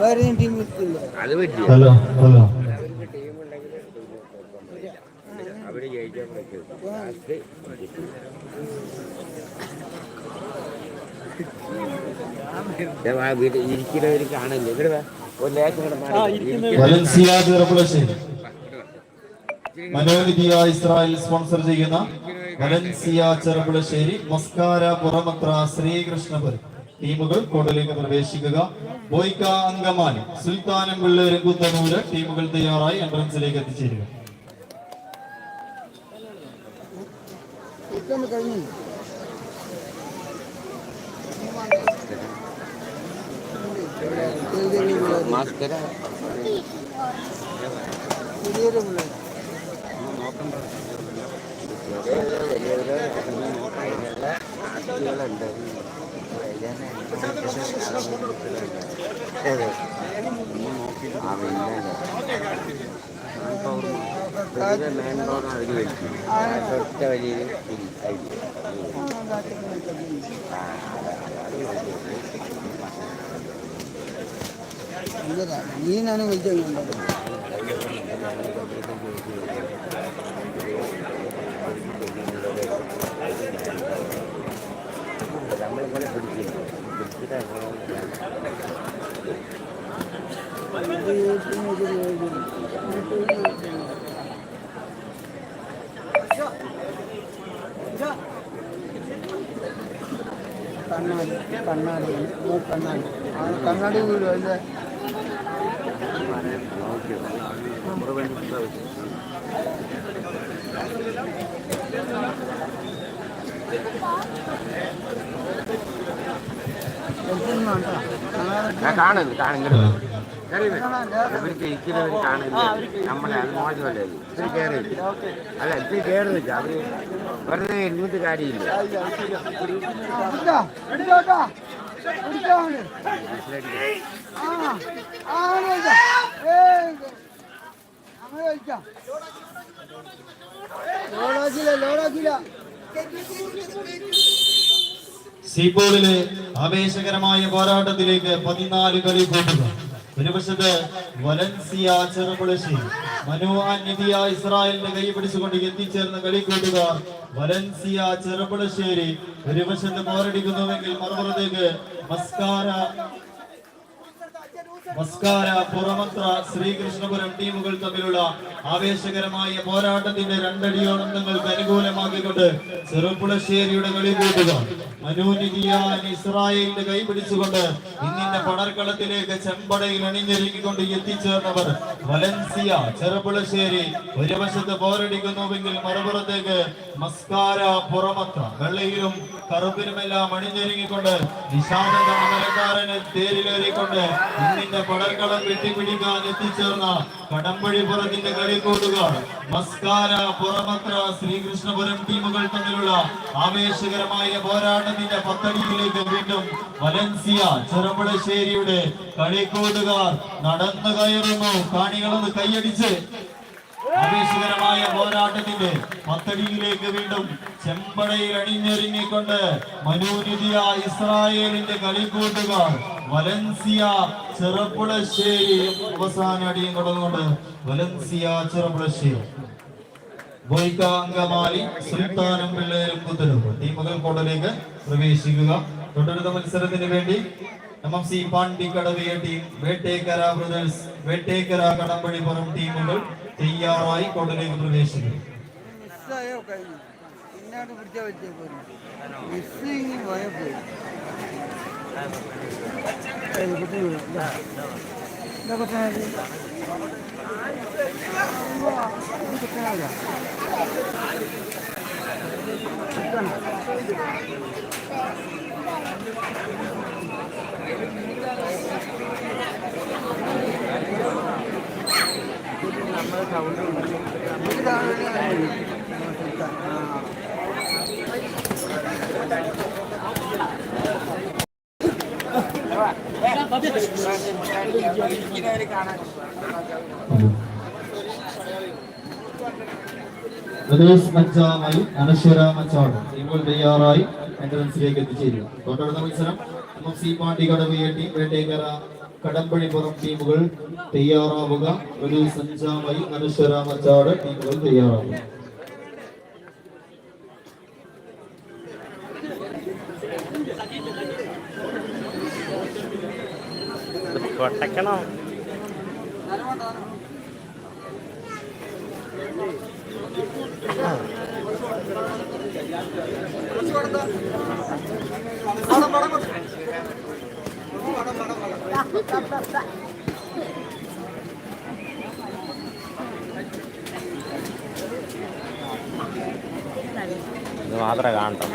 വേറെ team hello hello. അവർ ജയിക്കാൻ വീട്ടിൽ കാണില്ല ഇവിടെ മനോവിധിയ ഇസ്രായേൽ സ്പോൺസർ ചെയ്യുന്ന വലൻസിയ ചെറുപുളശ്ശേരി മസ്കാര പുറമത്ര ശ്രീകൃഷ്ണപുരം. ടീമുകൾ കോർട്ടിലേക്ക് പ്രവേശിക്കുക. ബോയ്ക്ക അങ്കമാലി സുൽത്താനം പിള്ളേര് കുത്തനൂര് ടീമുകൾ തയ്യാറായി എൻട്രൻസിലേക്ക് എത്തിച്ചേരുക. ഇപ്പം മാസ്കര ചെറിയൊരു പിള്ളേർ മെയിൻ റോഡ് അതിൽ വലിക്കും ഒറ്റ വലിയ നീനാണ് വിളിച്ചത് നമ്മളിങ്ങനെ കണ്ണാടി. കണ്ണാടി കണ്ണാടി കണ്ണാടി വീടും അതിന്റെ ടെൻഷൻ വേണ്ട ഞാൻ കാണുന്നു കാണുന്നു ഇവർക്ക് ഇരിക്കുന്നവർ കാണില്ല നമ്മളെ അത് മോശമല്ലേ ഇത്? ഇത്തിരി കയറി അല്ല ഇത്തിരി കയറി വെച്ചാൽ വെറുതെ ഇരുന്നിട്ട് കാര്യമില്ല. ലോഡാക്കില്ല ലോഡാക്കില്ല സീപോളിലെ ആവേശകരമായ പോരാട്ടത്തിലേക്ക് പതിനാല് കളി കൂട്ടുക ഒരു വശത്ത് വലൻസിയ ചെറുപുളശ്ശി മനു അന്യതിയ ഇസ്രായേലിന്റെ കൈ പിടിച്ചുകൊണ്ട് എത്തിച്ചേർന്ന കളി വലൻസിയ ചെറുപുളശ്ശേരി ഒരു വശത്ത് പോരടിക്കുന്നുവെങ്കിൽ മറുപുറത്തേക്ക് മസ്കാര മസ്കാര പുറമത്ര ശ്രീകൃഷ്ണപുരം ടീമുകൾ തമ്മിലുള്ള ആവേശകരമായ പോരാട്ടത്തിന്റെ രണ്ടടിയോളം നിങ്ങൾക്ക് അനുകൂലമാക്കിക്കൊണ്ട് ചെറുപ്പുളശ്ശേരിയുടെ കളി കൂട്ടുക മനൂനിധിയാൻ ഇസ്രായേലിന്റെ കൈപിടിച്ചുകൊണ്ട് ഇന്നിന്റെ പടർക്കളത്തിലേക്ക് ചെമ്പടയിൽ അണിഞ്ഞൊരുങ്ങിക്കൊണ്ട് എത്തിച്ചേർന്നവർ വലൻസിയ ചെറുപ്പുളശ്ശേരി. ഒരു വശത്ത് പോരടിക്കുന്നുവെങ്കിൽ മറുപുറത്തേക്ക് മസ്കാര പുറമത്ര വെള്ളയിലും കറുപ്പിലുമെല്ലാം അണിഞ്ഞൊരുങ്ങിക്കൊണ്ട് നിശാനത തേരിലേറിക്കൊണ്ട് ഇന്നിന്റെ പടർക്കളം വെട്ടിപ്പിടിക്കാൻ എത്തിച്ചേർന്ന കടമ്പഴി പുറത്തിന്റെ കളിക്കൂട്ടുകാർ മസ്കാര പുറമത്ര ശ്രീകൃഷ്ണപുരം ടീമുകൾ തമ്മിലുള്ള ആവേശകരമായ പോരാട്ടത്തിന്റെ പത്തടിയിലേക്ക് വീണ്ടും വലൻസിയ ചെറുപുളശ്ശേരിയുടെ കളിക്കൂട്ടുകാർ നടന്നു കയറുന്നു. കാണികളൊന്ന് കൈയടിച്ച് പോരാട്ടത്തിന്റെ പത്തടിയിലേക്ക് വീണ്ടും ചെമ്പടയിൽ അണിഞ്ഞൊരുങ്ങിക്കൊണ്ട് മനോനിധിയ ഇസ്രായേലിന്റെ കളിക്കൂട്ടുകാർ വലൻസിയ ചെറുപ്പുളശ്ശേരി അവസാന അടിയും കൊടുക്കുന്നുണ്ട് വലൻസിയ ചെറുപ്പുളശ്ശേരി. ബോയ്ക്ക സുൽത്താനം പിള്ളേരും കുത്തലും ടീമുകൾ കോട്ടലേക്ക് പ്രവേശിക്കുക. തൊട്ടടുത്ത മത്സരത്തിന് വേണ്ടി എം എം സി പാണ്ടിക്കടവിയ ടീം വേട്ടേക്കര ബ്രദേഴ്സ് വേട്ടേക്കര കടമ്പഴിപ്പുറം ടീമുകൾ തയ്യാറായി കോട്ടലേക്ക് പ്രവേശിക്കുന്നു. Thank കഴിഞ്ഞു. നമ്മുടെ ടൗണിൽ നമുക്ക് ടൗണിൽ കാണാൻ പ്രദേശ് മച്ചാമായി അനശ്വര മച്ചാട് ഇപ്പോൾ തയ്യാറായി എൻട്രൻസിലേക്ക് എത്തിച്ചേരുക. തൊട്ടടുത്ത മത്സരം എം എഫ് സി പാർട്ടി കടവ് എ കടമ്പഴിപ്പുറം ടീമുകൾ തയ്യാറാവുക. ഒരു സഞ്ചാമായി അനശ്വര മച്ചാട് ടീമുകൾ തയ്യാറാവുക. കൊട്ടക്കണം ഇത് മാത്രമേ കാണട്ടോ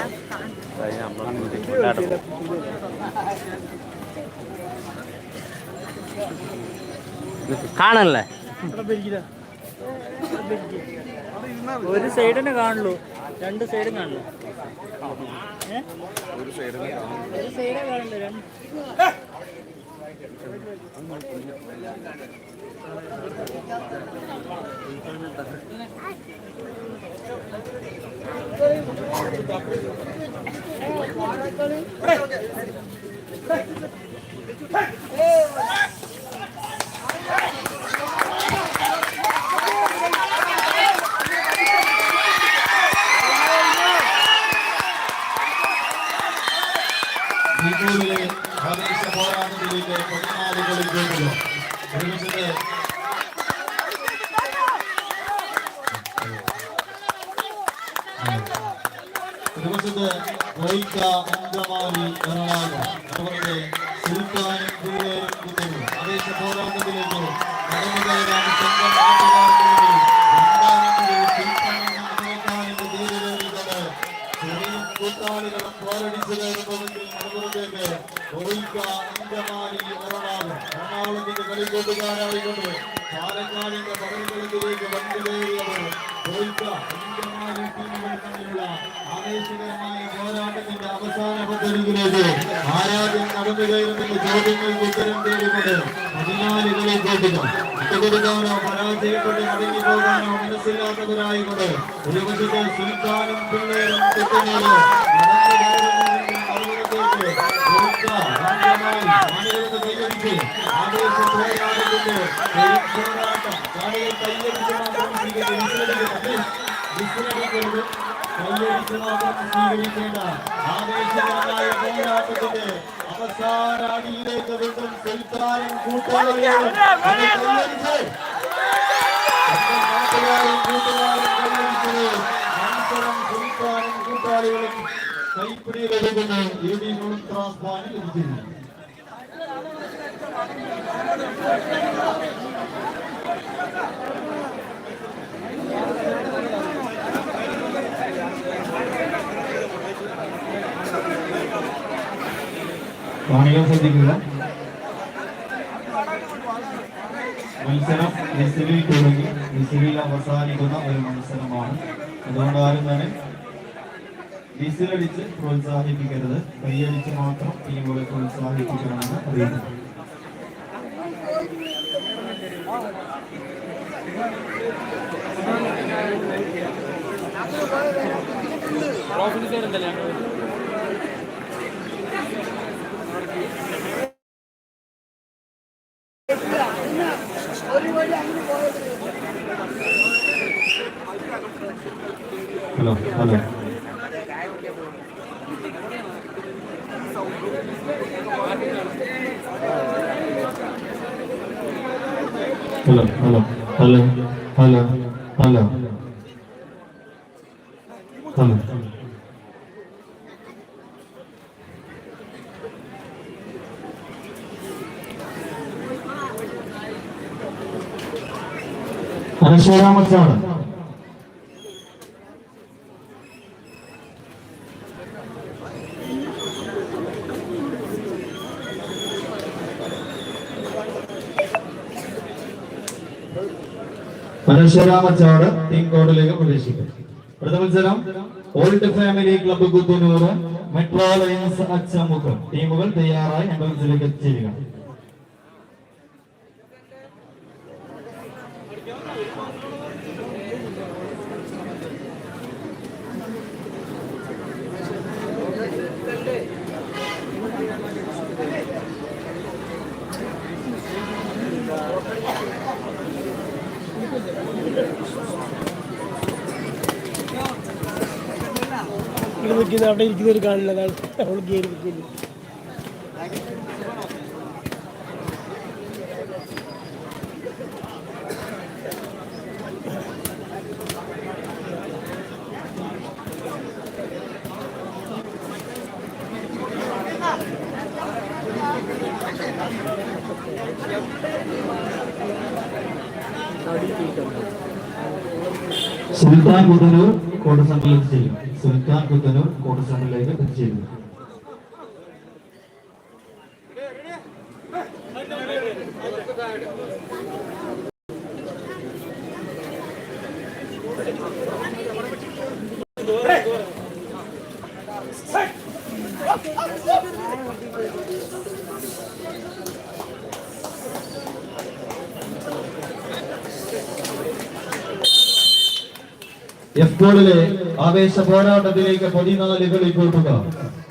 കഴിഞ്ഞ നമ്മൾ കാണല്ലേ ഒരു സൈഡിനെ കാണുള്ളൂ. രണ്ട് സൈഡും കാണുള്ളൂ ഏ? ഒരു സൈഡേ കാണുള്ളൂ. രണ്ട്. Hey! വൈക അങ്കമാലി എറണാകുളം അതുപോലെ സുൽത്താനും ഗുരുവായൂരും പ്രദേശ പോരാട്ടത്തിലേക്ക് നടന്നു കയറാൻ സ്വന്തം നാട്ടുകാർക്കുള്ളിൽ കൂട്ടാളികളെ പോരടിച്ചത് അനുഭവത്തിൽ അങ്കമാലി എറണാകുളം എറണാകുളത്തിന്റെ കളിക്കൂട്ടുകാരായിക്കൊണ്ട് പാലക്കാടിന്റെ പകലുകളിലേക്ക് വന്നുകയറിയവർ ആവേശകരമായ പോരാട്ടത്തിന്റെ അവസാന പദ്ധതിയിലേക്ക് ആരാധ്യം നടന്നു കയറുന്ന ചോദ്യങ്ങൾക്ക് ഉത്തരം തേടിക്കൊണ്ട് പതിനാല് കളി കൂട്ടുക ഒത്തുകൊടുക്കാനോ പരാജയപ്പെട്ട് മടങ്ങിപ്പോകാനോ മനസ്സില്ലാത്തവരായിക്കൊണ്ട് ഒരു വശത്തെ സുൽത്താനും പിള്ളേരും കുത്തനാലോ നടന്നു കയറുന്നതിന്റെ പർവതത്തേക്ക് അവസാന അടിയിലേക്ക് വീണ്ടും സുൽത്താനും കൂട്ടുകാരും കൂട്ടുകാരും കൂട്ടുകാരും കൂട്ടാളികളും കൈപ്പിടിയിലെടുക്കുന്നു ഇടിയിലും ക്രോസ് ബാൻ ലഭിക്കുന്നു കാണികൾ ശ്രദ്ധിക്കുക. മത്സരം വിസിലിൽ തുടങ്ങി. വിസിലിൽ അവസാനിക്കുന്ന ഒരു മത്സരമാണ്. അതുകൊണ്ട് ആരും തന്നെ വിസിലടിച്ച് പ്രോത്സാഹിപ്പിക്കരുത്. കൈയടിച്ച് മാത്രം ടീമുകളെ പ്രോത്സാഹിപ്പിക്കണമെന്ന് അറിയിക്കുന്നു. Hello hello. Hello hello hello hello hello. Hello. അനശ്വരാമച്ചാണ് അനശ്വരാമച്ചാട് ടീം കോഡിലേക്ക് പ്രവേശിക്കും. അടുത്ത മത്സരം old family club Kuthanur metro lions അച്ചമുഖം ടീമുകൾ തയ്യാറായി അംബുലൻസിലേക്ക് ചേരുക ഇവിടെ അവിടെ ഇരിക്കുന്നവർ കാണില്ല അവൾ ഗെയിം നിൽക്കുന്നു സുൽത്താൻ കുത്തനൂർ കോട്ട സംഘത്തിലേക്ക് ചെയ്യും സുൽത്താൻ കുത്തനൂർ കോട്ട സംഘത്തിലേക്ക് Thank എഫ് ഗോളിലെ ആവേശ പോരാട്ടത്തിലേക്ക് പതിനാല് കളി കൂട്ടുക?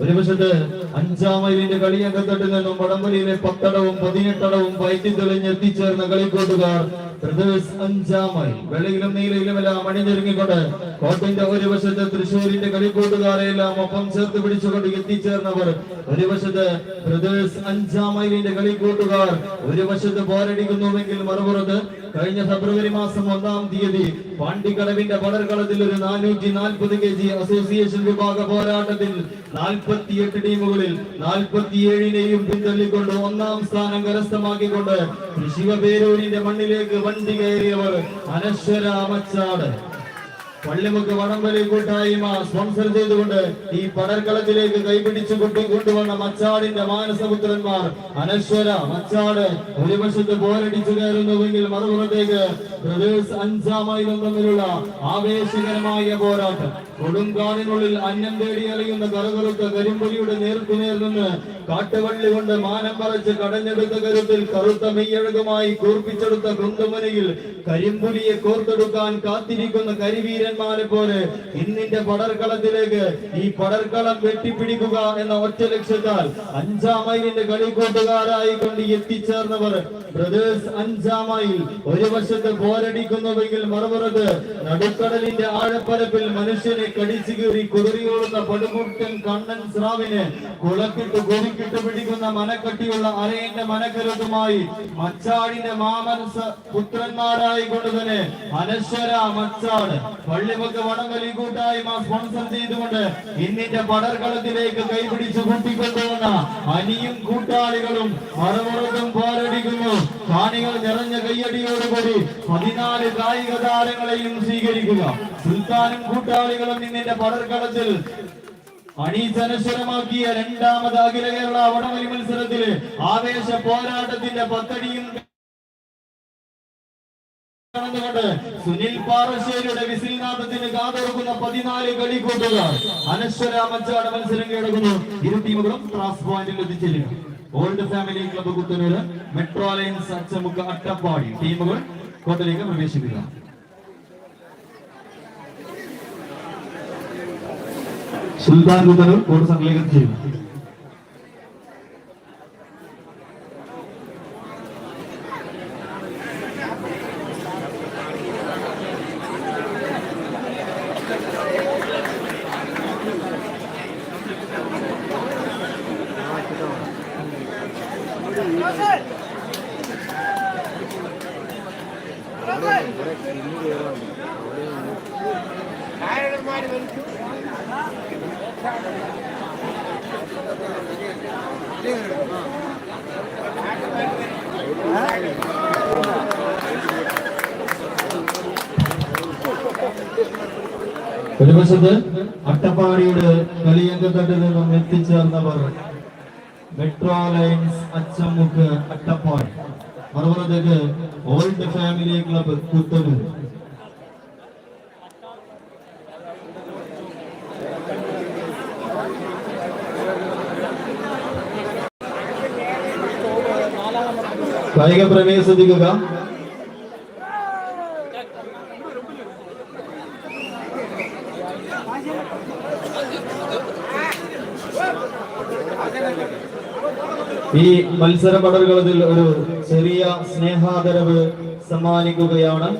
ഒരു വശത്ത് അഞ്ചാം മൈലിന്റെ കളിയകത്തട്ടിൽ നിന്നും വടംവലിയിലെ പത്തടവും പതിനെട്ടടവും വയറ്റി തെളിഞ്ഞ് എത്തിച്ചേർന്ന കളിക്കൂട്ടുകാർ ബ്രദേഴ്സ് അഞ്ചാമായി മൈൽ. നീലയിലും എല്ലാം അണിഞ്ഞൊരുങ്ങിക്കൊണ്ട് കോട്ടിന്റെ ഒരു വശത്ത് തൃശ്ശൂരിന്റെ കളിക്കൂട്ടുകാരെ എല്ലാം ഒപ്പം ചേർത്ത് പിടിച്ചുകൊണ്ട് എത്തിച്ചേർന്നവർ. ഒരു വശത്ത് ബ്രദേഴ്സ് അഞ്ചാമൈലിന്റെ കളിക്കൂട്ടുകാർ ഒരു വശത്ത് പോരടിക്കുന്നുവെങ്കിൽ മറുപുറത്ത് കഴിഞ്ഞ ഫെബ്രുവരി മാസം ഒന്നാം തീയതി പാണ്ടിക്കടവിന്റെ പടർകളത്തിൽ ഒരു നാനൂറ്റി നാൽപ്പത് കെ ജി അസോസിയേഷൻ വിഭാഗ പോരാട്ടത്തിൽ നാൽപ്പത്തിയെട്ട് ടീമുകളിൽ നാൽപ്പത്തിയേഴിനെയും പിന്തള്ളിക്കൊണ്ട് ഒന്നാം സ്ഥാനം കരസ്ഥമാക്കിക്കൊണ്ട് ശിവപേരൂരിന്റെ മണ്ണിലേക്ക് വണ്ടി കയറിയവർ അനശ്വര മച്ചാട് പള്ളിമുക്ക് വടംവലി കൂട്ടായ്മ സ്പോൺസർ ചെയ്തുകൊണ്ട് ഈ പടർക്കളത്തിലേക്ക് കൈപിടിച്ചു കൊണ്ടു കൊണ്ടുവന്ന മച്ചാടിന്റെ മാനസപുത്രന്മാർ. അനശ്വര മച്ചാട് ഒരു വശത്ത് പോരടിച്ചു കയറുന്നുവെങ്കിൽ മറുപുറത്തേക്ക് ബ്രദേഴ്സ് അഞ്ചാമായിരം തമ്മിലുള്ള ആവേശകരമായ പോരാട്ടം. കൊടുങ്കാടിനുള്ളിൽ അന്നം തേടി അറിയുന്ന കറുകറുത്ത കരിമ്പൊലിയുടെ നേർക്കുനേർ നിന്ന് കാട്ടുവള്ളി കൊണ്ട് മാനം പറച്ച് കടഞ്ഞെടുത്ത കരുത്തിൽ കറുത്ത മെയ്യഴകുമായി കൂർപ്പിച്ചെടുത്ത കുണ്ടുമുനയിൽ കരിമ്പുലിയെ കോർത്തെടുക്കാൻ കാത്തിരിക്കുന്ന കരിവീരന്മാരെ പോലെ ഇന്നിന്റെ പടർക്കളത്തിലേക്ക് ഈ പടർക്കളം വെട്ടിപ്പിടിക്കുക എന്ന ഒറ്റ ലക്ഷ്യത്താൽ അഞ്ചാം മൈലിന്റെ കളിക്കൂട്ടുകാരായി കൊണ്ട് എത്തിച്ചേർന്നവർ. Brothers mile. ഒരു വശത്ത് പോരടിക്കുന്നുവെങ്കിൽ മറുപുറത്ത് നടുക്കടലിന്റെ ആഴപ്പരപ്പിൽ മനുഷ്യനെ കടിച്ചു കീറി കുതിറിയോടുന്ന പടുമുട്ടൻ കണ്ണൻ സ്രാവിനെ കുളക്കിട്ട് കൊതിക്കിട്ട് പിടിക്കുന്ന മനക്കട്ടിയുള്ള അരയന്റെ മനക്കരുതുമായി മച്ചാടിന്റെ മാമനസ പുത്രന്മാരായി കൊണ്ട് തന്നെ മച്ചാട് പള്ളിമുക്ക് വടംവലി കൂട്ടായ്മ സ്പോൺസർ ചെയ്തുകൊണ്ട് ഇന്നിന്റെ പടർക്കളത്തിലേക്ക് കൈപിടിച്ച് കൂട്ടിക്കൊണ്ടുവന്ന അനിയും കൂട്ടാളികളും മറുപുറത്തും പോരടിക്കുന്നു. കാണികൾ നിറഞ്ഞ കയ്യടിയോടുകൂടി പതിനാല് കായിക താരങ്ങളെയും സ്വീകരിക്കുക. സുൽത്താനും കൂട്ടാളികളും ഇന്നിന്റെ പടർക്കളത്തിൽ അണീസനശ്വരമാക്കിയ രണ്ടാമത് അഖില കേരള വടംവലി മത്സരത്തിൽ ആവേശ പോരാട്ടത്തിന്റെ പത്തടിയും സുനിൽ പാറശ്ശേരിയുടെ വിസിൽനാഥത്തിന് കാതോർക്കുന്ന പതിനാല് കളി കൂട്ടുക അനശ്വരാമച്ചാട് മത്സരം കിടക്കുന്നു ഇരു ടീമുകളും ക്രാസ് പോയിന്റിൽ എത്തിച്ചേരുക old family club Kuthanur metro lions Achamukku Attappadi ടീമുകൾ കോട്ടയിലേക്ക് പ്രവേശിക്കുക. സുൽത്താൻ കുത്തനൂർ കോട്ട് സംഘത്തിലേക്ക് എത്തിച്ചേരുക ഒരു വശത്ത് അട്ടപ്പാടിയുടെ കളിയങ്കത്തട്ടിൽ നിന്നും എത്തിച്ചേർന്നവർ. Metro lions Achamukku Attappadi. മറുപുറത്തേക്ക് old family club Kuthanur കായിക പ്രവേശിക്കുക ഈ മത്സര പടവുകളതിൽ ഒരു ചെറിയ സ്നേഹാദരവ് സമ്മാനിക്കുകയാണ്.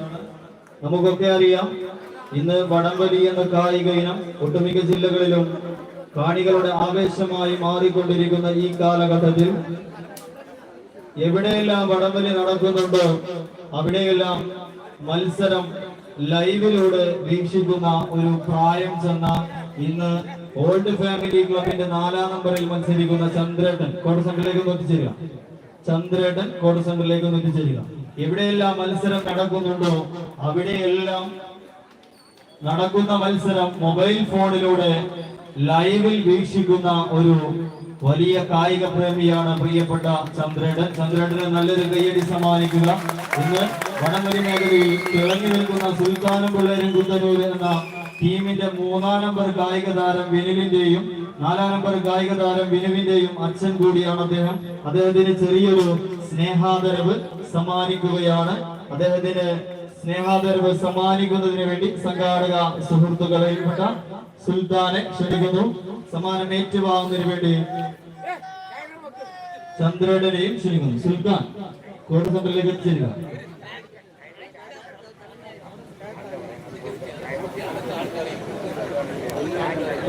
നമുക്കൊക്കെ അറിയാം ഇന്ന് വടംവലി എന്ന കായിക ഇനം ഒട്ടുമിക്ക ജില്ലകളിലും കാണികളുടെ ആവേശമായി മാറിക്കൊണ്ടിരിക്കുന്ന ഈ കാലഘട്ടത്തിൽ എവിടെയെല്ലാം വടംവലി നടക്കുന്നുണ്ടോ അവിടെയെല്ലാം മത്സരം ലൈവിലൂടെ വീക്ഷിക്കുന്ന ഒരു പ്രായം ചെന്ന ഇന്ന് ഓൾഡ് ഫാമിലി ക്ലബിന്റെ നാലാം നമ്പറിൽ മത്സരിക്കുന്ന ചന്ദ്രേട്ടൻ സെന്ററിലേക്ക് ഒന്ന് എത്തിച്ചേരുക. ചന്ദ്രേട്ടൻ സെന്ററിലേക്ക് ഒന്ന് എത്തിച്ചേരുക. എവിടെയെല്ലാം മത്സരം നടക്കുന്നുണ്ടോ അവിടെയെല്ലാം നടക്കുന്ന മത്സരം മൊബൈൽ ഫോണിലൂടെ ലൈവിൽ വീക്ഷിക്കുന്ന ഒരു വലിയ കായിക പ്രേമിയാണ് പ്രിയപ്പെട്ട ചന്ദ്രേടൻ ചന്ദ്രേടന് നല്ലൊരു കയ്യടി സമ്മാനിക്കുക. ഇന്ന് വടംവലി മേഖലയിൽ തിളങ്ങി നിൽക്കുന്ന സുൽത്താനും പിള്ളേരും കുത്തനൂര് എന്ന ടീമിന്റെ മൂന്നാം നമ്പർ കായിക താരം വിനുവിന്റെയും നാലാം നമ്പർ കായിക താരം വിനുവിന്റെയും അച്ഛൻ കൂടിയാണ് അദ്ദേഹം. അദ്ദേഹത്തിന് ചെറിയൊരു സ്നേഹാദരവ് സമ്മാനിക്കുകയാണ്. അദ്ദേഹത്തിന് സ്നേഹാദരവ് സമ്മാനിക്കുന്നതിന് വേണ്ടി സംഘാടക സുഹൃത്തുക്കളിൽപ്പെട്ട സുൽത്താനെ ക്ഷണിക്കുന്നു. സമ്മാനം ഏറ്റുവാങ്ങുന്നതിന് വേണ്ടി ചന്ദ്രയുടെയും ക്ഷണിക്കുന്നു. സുൽത്താൻ കോട്ട സെന്ററിലേക്ക് എത്തിച്ചേരുക.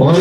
ഓരോ